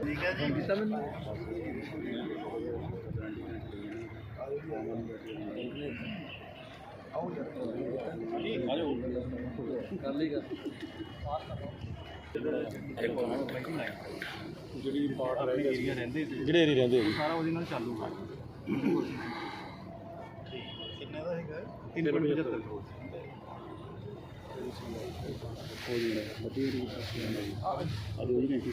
ठीक है जी विटामिन ਜਿਹੜੇ ਏਰੀ ਰਹਿੰਦੇ ਜੀ। ਸਾਰਾ ਉਹਦੇ ਨਾਲ ਚਾਲੂਗਾ ਕਿੰਨੇ ਦਾ ਹੈਗਾ? 375 ਹੋ ਜੀ ਏਰੀ ਆ ਦੋ ਜੀ ਘੰਟੀ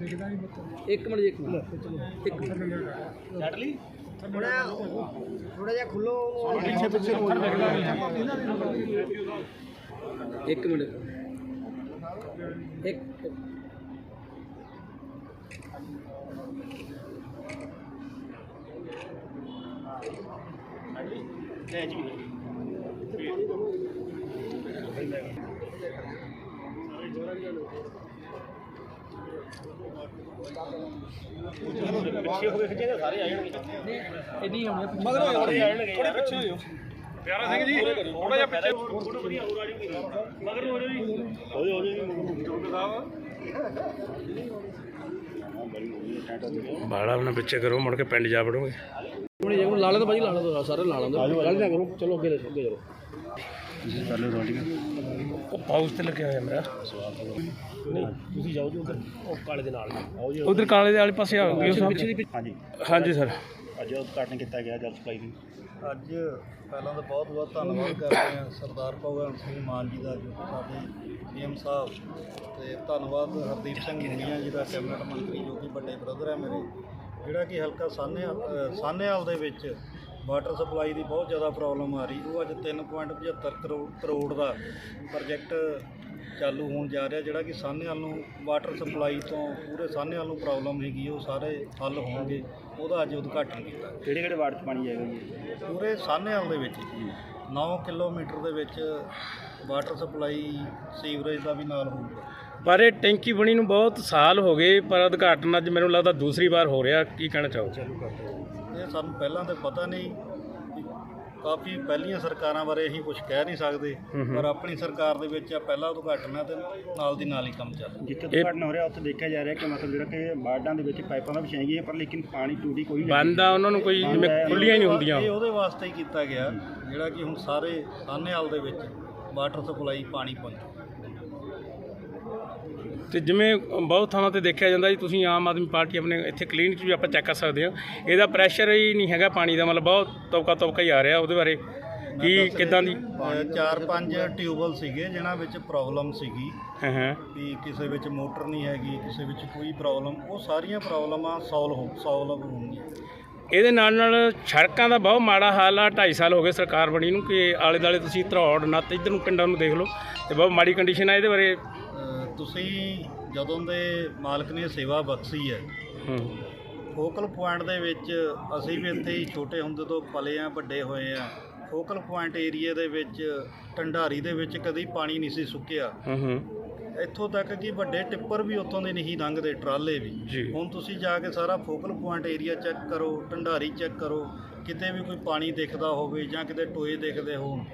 ਇੱਕ ਮਿੰਟ ਜੀ, ਇੱਕ ਮਿੰਟ। ਇੱਕ ਮਿੰਟ। ਛੱਡ ਲਈ? ਥੋੜਾ ਥੋੜਾ ਜਿਹਾ ਖੁੱਲੋ ਪਿੱਛੇ ਪਿੱਛੇ ਨੂੰ। ਇੱਕ ਮਿੰਟ। ਇੱਕ। ਪਿੱਛੇ ਹੋ ਗਏ ਖਿੱਚੇ ਸਾਰੇ ਆ ਜਾਣਗੇ ਇੰਨੀ ਹੋਣੀ ਮਗਰ ਥੋੜੇ ਥੋੜੇ ਪਿੱਛੇ ਹੋ ਜਾਓ ਪਿਆਰਾ ਸਿੰਘ ਜੀ ਥੋੜਾ ਜਿਹਾ ਪਿੱਛੇ ਫੋਟੋ ਵਧੀਆ ਹੋਰ ਆ ਜੂਗੀ ਮਗਰ ਨੂੰ ਹੋ ਜਾਓ ਜੀ ਹੋ ਜਾਓ ਹੋ ਜਾਓ ਚੌਂਕ ਸਾਹਿਬ ਬਾੜਾ ਉਹਨਾਂ ਪਿੱਛੇ ਕਰੋ ਮੁੜ ਕੇ ਪਿੰਡ ਜਾ ਵੜੋਗੇ। ਹੁਣ ਜੇ ਲਾ ਲੈਂਦਾ ਭਾਜੀ ਲਾ ਲੈਂਦਾ ਸਾਰੇ ਲਾ ਲੈਂਦਾ ਗੱਲ ਨਾ ਕਰੋ ਚਲੋ ਅੱਗੇ ਚਲੋ ਅੱਗੇ ਚਲੋ ਕਰ ਲਓ ਰੋਟੀ ਉਹ ਪਾਉਸ ਤੇ ਲੱਗਿਆ ਹੋਇਆ ਮੇਰਾ। ਨਹੀਂ ਤੁਸੀਂ ਜਾਓ ਜੀ ਉਧਰ ਉਹ ਕਾਲੇ ਦੇ ਨਾਲ। ਆਓ ਜੀ। ਉਧਰ ਕਾਲੇ ਦੇ ਵਾਲੇ ਪਾਸੇ ਆ ਗਏ ਸਾਹਿਬ ਹਾਂਜੀ। ਹਾਂਜੀ ਸਰ। ਅੱਜ ਉਦਘਾਟਨ ਕੀਤਾ ਗਿਆ ਜਲ ਸਪਲਾਈ ਦੀ। ਅੱਜ ਪਹਿਲਾਂ ਤਾਂ ਬਹੁਤ ਬਹੁਤ ਧੰਨਵਾਦ ਕਰਦੇ ਹਾਂ ਸਰਦਾਰ ਭਗਵੰਤ ਸਿੰਘ ਮਾਨ ਜੀ ਦਾ ਜੋ ਸਾਡੇ ਪੀਐਮ ਸਾਹਿਬ। ਤੇ ਧੰਨਵਾਦ ਹਰਦੀਪ ਸਿੰਘ ਮੁੰਡੀਆਂ ਜੀ ਦਾ ਕੈਬਨਿਟ ਮੰਤਰੀ ਜੋ ਕਿ ਵੱਡੇ ਬ੍ਰਦਰ ਹੈ ਮੇਰੇ। ਜਿਹੜਾ ਕਿ ਹਲਕਾ ਸਾਹਨੇਵਾਲ ਅ, ਸਾਹਨੇਵਾਲ ਦੇ ਵਿੱਚ ਵਾਟਰ ਸਪਲਾਈ ਦੀ ਬਹੁਤ ਜ਼ਿਆਦਾ ਪ੍ਰੋਬਲਮ ਆ ਰਹੀ। ਉਹ ਅੱਜ 3.75 ਕਰੋੜ ਕਰੋੜ ਦਾ ਪ੍ਰੋਜੈਕਟ ਚਾਲੂ ਹੋਣ ਜਾ ਰਿਹਾ ਜਿਹੜਾ ਕਿ ਸਾਹਨੇਵਾਲ ਨੂੰ ਵਾਟਰ ਸਪਲਾਈ ਤੋਂ ਪੂਰੇ ਸਾਹਨੇਵਾਲ ਨੂੰ ਪ੍ਰੋਬਲਮ ਹੈਗੀ ਉਹ ਸਾਰੇ ਹੱਲ ਹੋਣਗੇ। ਉਹਦਾ ਅੱਜ ਉਦਘਾਟਨ ਕੀਤਾ। ਕਿਹੜੇ ਕਿਹੜੇ ਵਾਰਡ 'ਚ ਪਾਣੀ ਜਾਏਗਾ ਜੀ? ਪੂਰੇ ਸਾਹਨੇਵਾਲ ਦੇ ਵਿੱਚ 9 ਕਿਲੋਮੀਟਰ ਦੇ ਵਿੱਚ ਵਾਟਰ ਸਪਲਾਈ ਸੀਵਰੇਜ ਦਾ ਵੀ ਨਾਲ ਹੋਊਗਾ। ਪਰ ਇਹ ਟੈਂਕੀ ਬਣੀ ਨੂੰ ਬਹੁਤ ਸਾਲ ਹੋ ਗਏ ਪਰ ਉਦਘਾਟਨ ਅੱਜ ਮੈਨੂੰ ਲੱਗਦਾ ਦੂਸਰੀ ਵਾਰ ਹੋ ਰਿਹਾ। ਕੀ ਕਹਿਣਾ ਇਹ ਸਾਨੂੰ ਪਹਿਲਾਂ ਤਾਂ ਪਤਾ ਨਹੀਂ ਕਾਫੀ ਪਹਿਲੀਆਂ ਸਰਕਾਰਾਂ ਬਾਰੇ ਅਸੀਂ ਕੁਝ ਕਹਿ ਨਹੀਂ ਸਕਦੇ ਪਰ ਆਪਣੀ ਸਰਕਾਰ ਦੇ ਵਿੱਚ ਆ ਪਹਿਲਾ ਉਦਘਾਟਨ ਹੈ ਤੇ ਨਾਲ ਦੀ ਨਾਲ ਹੀ ਕੰਮ ਚੱਲ ਰਿਹਾ। ਜਿੱਥੇ ਉਦਘਾਟਨ ਹੋ ਰਿਹਾ ਉੱਥੇ ਦੇਖਿਆ ਜਾ ਰਿਹਾ ਕਿ ਮਤਲਬ ਜਿਹੜਾ ਕਿ ਵਾਰਡਾਂ ਦੇ ਵਿੱਚ ਪਾਈਪਾਂ ਤਾਂ ਵਿਛਾਈਆਂ ਗਈਆਂ ਪਰ ਲੇਕਿਨ ਪਾਣੀ ਟੂਟੀ ਕੋਈ ਨਹੀਂ ਬੰਦ ਆ ਉਹਨਾਂ ਨੂੰ ਕੋਈ ਜਿਵੇਂ ਖੁੱਲੀਆਂ ਹੀ ਨਹੀਂ ਹੁੰਦੀਆਂ। ਇਹ ਉਹਦੇ ਵਾਸਤੇ ਹੀ ਕੀਤਾ ਗਿਆ ਜਿਹੜਾ ਕਿ ਹੁਣ ਸਾਰੇ ਸਾਹਨੇਵਾਲ ਦੇ ਵਿੱਚ ਵਾਟਰ ਸਪਲਾਈ ਪਾਣੀ ਪਹੁੰਚੂ। ਤੇ ਜਿਵੇਂ ਬਹੁਤ ਥਾਵਾਂ ਤੇ ਦੇਖਿਆ ਜਾਂਦਾ ਜੀ ਤੁਸੀਂ ਆਮ ਆਦਮੀ ਪਾਰਟੀ ਆਪਣੇ ਇੱਥੇ ਕਲੀਨਿਕ ਵੀ ਆਪਾਂ ਚੈੱਕ ਕਰ ਸਕਦੇ ਹਾਂ। ਇਹਦਾ ਪ੍ਰੈਸ਼ਰ ਹੀ ਨਹੀਂ ਹੈਗਾ ਪਾਣੀ ਦਾ ਮਤਲਬ ਬਹੁਤ ਤਬਕਾ ਤਬਕਾ ਹੀ ਆ ਰਿਹਾ ਉਹਦੇ ਬਾਰੇ। ਕੀ ਕਿਦਾਂ ਦੀ? ਚਾਰ ਪੰਜ ਟਿਊਬਲ ਸੀਗੇ ਜਿਨ੍ਹਾਂ ਵਿੱਚ ਪ੍ਰੋਬਲਮ ਸੀਗੀ। ਹਾਂ ਹਾਂ। ਵੀ ਕਿਸੇ ਵਿੱਚ ਮੋਟਰ ਨਹੀਂ ਹੈਗੀ ਕਿਸੇ ਵਿੱਚ ਕੋਈ ਪ੍ਰੋਬਲਮ ਉਹ ਸਾਰੀਆਂ ਪ੍ਰੋਬਲਮਾਂ ਸੋਲਵ ਹੋ ਸੋਲਵ ਹੋਣਗੀਆਂ ਇਹਦੇ ਨਾਲ ਨਾਲ ਸੜਕਾਂ ਦਾ ਬਹੁਤ ਮਾੜਾ ਹਾਲ ਆ 2.5 ਸਾਲ ਹੋ ਗਏ ਸਰਕਾਰ ਬਣੀ ਨੂੰ ਕਿ ਆਲੇ ਦਾਲੇ ਤੁਸੀਂ ਧਰੌੜ ਨੱਤ ਇੱਧਰ ਨੂੰ ਪਿੰਡਾਂ ਨੂੰ ਦੇਖ ਲਓ ਤੇ ਬਹੁਤ ਮਾੜੀ ਕੰਡੀਸ਼ਨ ਆ ਇਹਦੇ ਬਾਰੇ। ਤੁਸੀਂ ਜਦੋਂ ਦੇ ਮਾਲਕ ਨੇ ਸੇਵਾ ਬਖਸ਼ੀ ਹੈ ਫੋਕਲ ਪੁਆਇੰਟ ਦੇ ਵਿੱਚ ਅਸੀਂ ਵੀ ਇੱਥੇ ਹੀ ਛੋਟੇ ਹੁੰਦੇ ਤੋਂ ਪਲੇ ਆ ਵੱਡੇ ਹੋਏ ਆ। ਫੋਕਲ ਪੁਆਇੰਟ ਏਰੀਆ ਦੇ ਵਿੱਚ ਢੰਡਾਰੀ ਦੇ ਵਿੱਚ ਕਦੀ ਪਾਣੀ ਨਹੀਂ ਸੀ ਸੁੱਕਿਆ। ਇੱਥੋਂ ਤੱਕ ਕਿ ਵੱਡੇ ਟਿੱਪਰ ਵੀ ਉੱਥੋਂ ਦੇ ਨਹੀਂ ਲੰਘਦੇ ਟਰਾਲੇ ਵੀ। ਹੁਣ ਤੁਸੀਂ ਜਾ ਕੇ ਸਾਰਾ ਫੋਕਲ ਪੁਆਇੰਟ ਏਰੀਆ ਚੈੱਕ ਕਰੋ ਢੰਡਾਰੀ ਚੈੱਕ ਕਰੋ ਕਿਤੇ ਵੀ ਕੋਈ ਪਾਣੀ ਦਿਖਦਾ ਹੋਵੇ ਜਾਂ ਕਿਤੇ ਟੋਏ ਦਿਖਦੇ ਹੋਣ।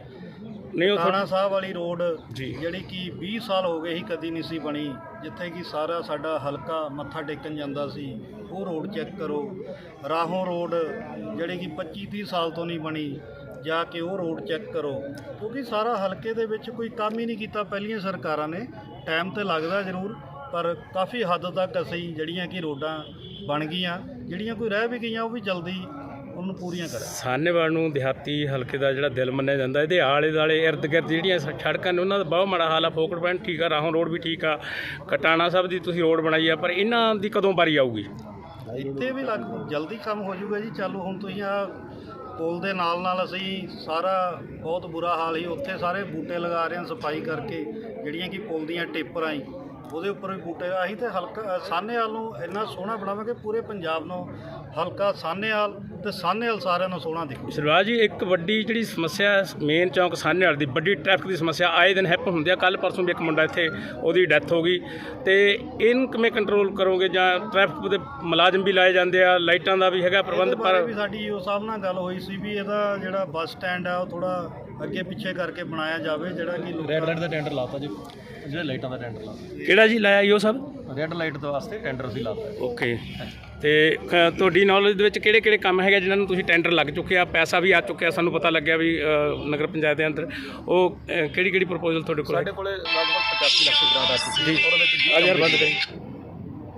ਨਹੀਂ ਉਹ ਥਾਣਾ ਸਾਹਿਬ ਵਾਲੀ ਰੋਡ ਜੀ। ਜਿਹੜੀ ਕਿ 20 ਸਾਲ ਹੋ ਗਏ ਹੀ ਕਦੀ ਨਹੀਂ ਸੀ ਬਣੀ ਜਿੱਥੇ ਕਿ ਸਾਰਾ ਸਾਡਾ ਹਲਕਾ ਮੱਥਾ ਟੇਕਣ ਜਾਂਦਾ ਸੀ। ਉਹ ਰੋਡ ਚੈੱਕ ਕਰੋ। ਰਾਹੋਂ ਰੋਡ ਜਿਹੜੀ ਕਿ 25 30 ਸਾਲ ਤੋਂ ਨਹੀਂ ਬਣੀ ਜਾ ਕੇ ਉਹ ਰੋਡ ਚੈੱਕ ਕਰੋ। ਕਿਉਂਕਿ ਸਾਰਾ ਹਲਕੇ ਦੇ ਵਿੱਚ ਕੋਈ ਕੰਮ ਹੀ ਨਹੀਂ ਕੀਤਾ ਪਹਿਲੀਆਂ ਸਰਕਾਰਾਂ ਨੇ। ਟਾਈਮ ਤੇ ਲੱਗਦਾ ਜ਼ਰੂਰ ਪਰ ਕਾਫੀ ਹੱਦ ਤੱਕ ਅਸੀਂ ਜਿਹੜੀਆਂ ਕਿ ਰੋਡਾਂ ਬਣ ਗਈਆਂ ਜਿਹੜੀਆਂ ਕੋਈ ਰਹਿ ਵੀ ਗਈਆਂ ਉਹ ਵੀ ਜਲਦੀ ਉਹਨਾਂ ਨੂੰ ਪੂਰੀਆਂ ਕਰੇ। ਸਾਹਨੇਵਾਲ ਨੂੰ ਦਿਹਾਤੀ ਹਲਕੇ ਦਾ ਜਿਹੜਾ ਦਿਲ ਮੰਨਿਆ ਜਾਂਦਾ ਇਹਦੇ ਆਲੇ ਦਾਲੇ ਇਰਦ ਗਿਰਦ ਜਿਹੜੀਆਂ ਸੜਕਾਂ ਨੇ ਉਹਨਾਂ ਦਾ ਬਹੁਤ ਮਾੜਾ ਹਾਲ ਆ ਫੋਕਟ ਪੈਂਟ ਠੀਕ ਆ ਰਾਹੋਂ ਰੋਡ ਵੀ ਠੀਕ ਆ ਕਟਾਣਾ ਸਾਹਿਬ ਦੀ ਤੁਸੀਂ ਰੋਡ ਬਣਾਈ ਆ ਪਰ ਇਹਨਾਂ ਦੀ ਕਦੋਂ ਵਾਰੀ ਆਊਗੀ? ਇੱਥੇ ਵੀ ਲੱਗ ਜਲਦੀ ਕੰਮ ਹੋ ਜਾਊਗਾ ਜੀ ਚਾਲੂ ਹੁਣ ਤੁਸੀਂ ਆ ਪੁਲ ਦੇ ਨਾਲ ਨਾਲ ਅਸੀਂ ਸਾਰਾ ਬਹੁਤ ਬੁਰਾ ਹਾਲ ਹੀ ਉੱਥੇ ਸਾਰੇ ਬੂਟੇ ਲਗਾ ਰਹੇ ਹਾਂ ਸਫ਼ਾਈ ਕਰਕੇ ਜਿਹੜੀਆਂ ਕਿ ਪੁਲ ਦੀਆਂ ਟੇਪਰਾਂ ਹੀ ਉਹਦੇ ਉੱਪਰ ਵੀ ਬੂਟੇ ਅਸੀਂ ਤੇ ਹਲਕਾ ਸਾਹਨੇਵਾਲ ਨੂੰ ਇੰਨਾ ਸੋਹਣਾ ਬਣਾਵਾਂਗੇ ਪੂਰੇ ਪੰਜਾਬ ਨੂੰ ਹਲਕਾ ਸਾਹਨੇਵਾਲ ਤੇ ਸਾਹਨੇਵਾਲ ਸਾਰਿਆਂ ਨੂੰ ਸੋਹਣਾ ਦਿਖੂ। ਸਰਵਾਜ ਜੀ ਇੱਕ ਵੱਡੀ ਜਿਹੜੀ ਸਮੱਸਿਆ ਮੇਨ ਚੌਂਕ ਸਾਹਨੇਵਾਲ ਦੀ ਵੱਡੀ ਟ੍ਰੈਫਿਕ ਦੀ ਸਮੱਸਿਆ। ਆਏ ਦਿਨ ਹੈਪਨ ਹੁੰਦੀ ਆ ਕੱਲ ਪਰਸੋਂ ਵੀ ਇੱਕ ਮੁੰਡਾ ਇੱਥੇ ਉਹਦੀ ਡੈਥ ਹੋ ਗਈ। ਤੇ ਇਹਨੂੰ ਕਿਵੇਂ ਕੰਟਰੋਲ ਕਰੋਗੇ ਜਾਂ ਟ੍ਰੈਫਿਕ ਦੇ ਮੁਲਾਜ਼ਮ ਵੀ ਲਾਏ ਜਾਂਦੇ ਆ ਲਾਈਟਾਂ ਦਾ ਵੀ ਹੈਗਾ ਪ੍ਰਬੰਧ ਪਰ ਵੀ ਸਾਡੀ ਈਓ ਸਾਹਿਬ ਨਾਲ ਗੱਲ ਹੋਈ ਸੀ ਵੀ ਇਹਦਾ ਜਿਹੜਾ ਬੱਸ ਸਟੈਂਡ ਆ ਉਹ ਥੋੜਾ ਅੱਗੇ ਪਿੱਛੇ ਕਰਕੇ ਬਣਾਇਆ ਜਾਵੇ ਜਿਹੜਾ ਕਿ ਰੈੱਡ ਲਾਈਟ ਦਾ ਟੈਂਡਰ ਲਾਤਾ ਜੀ। ਜਿਹੜੇ ਲਾਈਟਾਂ ਦਾ ਟੈਂਡਰ ਲਾਤਾ ਕਿਹੜਾ ਜੀ ਲਾਇਆ ਈਓ ਸਾਹਿਬ ਰੈੱਡ ਲਾਈਟ ਦੇ ਵਾਸਤੇ ਟੈਂਡਰ ਅਸੀਂ ਲਾਤਾ ਓਕੇ ਤੇ ਅ, ਤੁਹਾਡੀ ਨੌਲੇਜ ਦੇ ਵਿੱਚ ਕਿਹੜੇ ਕਿਹੜੇ ਕੰਮ ਹੈਗੇ ਜਿਨ੍ਹਾਂ ਨੂੰ ਤੁਸੀਂ ਟੈਂਡਰ ਲੱਗ ਚੁੱਕੇ ਆ? ਪੈਸਾ ਵੀ ਆ ਚੁੱਕਿਆ ਸਾਨੂੰ ਪਤਾ ਲੱਗਿਆ ਵੀ ਅ, ਨਗਰ ਪੰਚਾਇਤ ਦੇ ਅੰਦਰ। ਉਹ ਕਿਹੜੀ ਕਿਹੜੀ ਪ੍ਰਪੋਜ਼ਲ ਤੁਹਾਡੇ ਕੋਲ ਹੈ? ਸਾਡੇ ਕੋਲੇ ਲਗਭਗ 85 ਲੱਖ ਦੀ ਗ੍ਰਾਂਟ ਆ ਚੁੱਕੀ ਹੈ। ਉਹਦੇ ਵਿੱਚ 20 ਹਜ਼ਾਰ ਕੰਮ ਬੰਦ ਦੇ-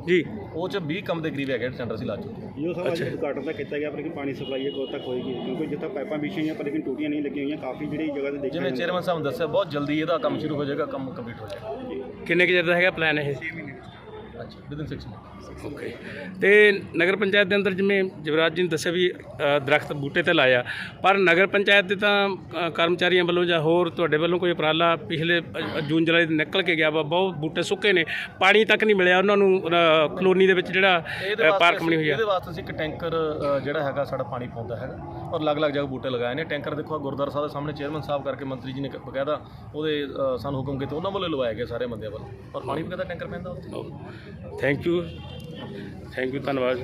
ਜੀ। ਉਹ ਚ 20 ਕੰਮ ਦੇ ਕਰੀਬ ਹੈਗੇ ਟੈਂਡਰ ਅਸੀਂ ਲਾ ਚੁੱਕੇ ਹਾਂ। ਜੋ ਸਭ ਅੱਜ ਉਦਘਾਟਨ ਤਾਂ ਕੀਤਾ ਗਿਆ ਪਰ ਕਿ ਪਾਣੀ ਸਪਲਾਈ ਹੈ ਕਦੋਂ ਤੱਕ ਹੋਏਗੀ ਕਿਉਂਕਿ ਜਿੱਥੇ ਪਾਈਪਾਂ ਵਿਛੀਆਂ ਹੋਈਆਂ ਪਰ ਲੇਕਿਨ ਟੂਟੀਆਂ ਨਹੀਂ ਲੱਗੀਆਂ ਹੋਈਆਂ ਕਾਫੀ ਜਿਹੜੀ ਜਗ੍ਹਾ ਤੇ ਦੇਖਿਆ ਜਿਵੇਂ। ਚੇਅਰਮੈਨ ਸਾਹਿਬ ਨੇ ਦੱਸਿਆ ਬਹੁਤ ਜਲਦੀ ਇਹਦਾ ਕੰਮ ਸ਼ੁਰੂ ਹੋ ਜਾਏਗਾ ਕੰਮ ਕੰਪਲੀਟ ਹੋ ਜਾਏਗਾ। ਕਿੰਨੇ ਕੁ ਚਿਰ ਦਾ ਹੈਗਾ ਪਲਾਨ ਇਹ? ਅੱਛਾ ਵਿਦਿਨ 6 ਮੰਥ ਓਕੇ ਤੇ ਨਗਰ ਪੰਚਾਇਤ ਦੇ ਅੰਦਰ ਜਿਵੇਂ ਜਵਰਾਜ ਜੀ ਨੇ ਦੱਸਿਆ ਵੀ ਅ, ਦਰਖਤ ਬੂਟੇ ਤੇ ਲਾਇਆ। ਪਰ ਨਗਰ ਪੰਚਾਇਤ ਦੇ ਤਾਂ ਅ, ਕਰਮਚਾਰੀਆਂ ਵੱਲੋਂ ਜਾਂ ਹੋਰ ਤੁਹਾਡੇ ਵੱਲੋਂ ਕੋਈ ਉਪਰਾਲਾ ਪਿਛਲੇ ਅ, ਜੂਨ ਜੁਲਾਈ ਦੇ ਨਿਕਲ ਕੇ ਗਿਆ ਵਾ ਬਹੁਤ ਬੂਟੇ ਸੁੱਕੇ ਨੇ। ਪਾਣੀ ਤੱਕ ਨਹੀਂ ਮਿਲਿਆ ਉਹਨਾਂ ਨੂੰ ਅ, ਕਲੋਨੀ ਦੇ ਵਿੱਚ ਜਿਹੜਾ ਅ, ਪਾਰਕ ਬਣੀ ਹੋਈ ਆ। ਇਹਦੇ ਵਾਸਤੇ ਅਸੀਂ ਇੱਕ ਟੈਂਕਰ ਅ, ਜਿਹੜਾ ਹੈਗਾ ਸਾਡਾ ਪਾਣੀ ਪਾਉਂਦਾ ਹੈਗਾ। ਔਰ ਅਲੱਗ-ਅਲੱਗ ਜਗ੍ਹਾ ਬੂਟੇ ਲਗਾਏ ਨੇ। ਟੈਂਕਰ ਦੇਖੋ ਆਹ ਗੁਰਦੁਆਰਾ ਸਾਹਿਬ ਦੇ ਸਾਹਮਣੇ ਚੇਅਰਮੈਨ ਸਾਹਿਬ ਕਰਕੇ ਮੰਤਰੀ ਜੀ ਨੇ ਕ- ਬਕਾਇਦਾ ਉਹਦੇ ਅ, ਸਾਨੂੰ ਹੁਕਮ ਕੀਤੇ ਉਹਨਾਂ ਵੱਲੋਂ ਲਵਾਏ ਗਏ ਸਾਰੇ ਬੰਦਿਆਂ ਵੱਲੋਂ। ਔਰ ਪਾਣੀ ਵੀ ਕਦਾ ਟੈਂਕਰ ਪੈਂਦਾ ਉੱਥੇ? ਥੈਂਕ ਯੂ ਥੈਂਕ ਯੂ ਧੰਨਵਾਦ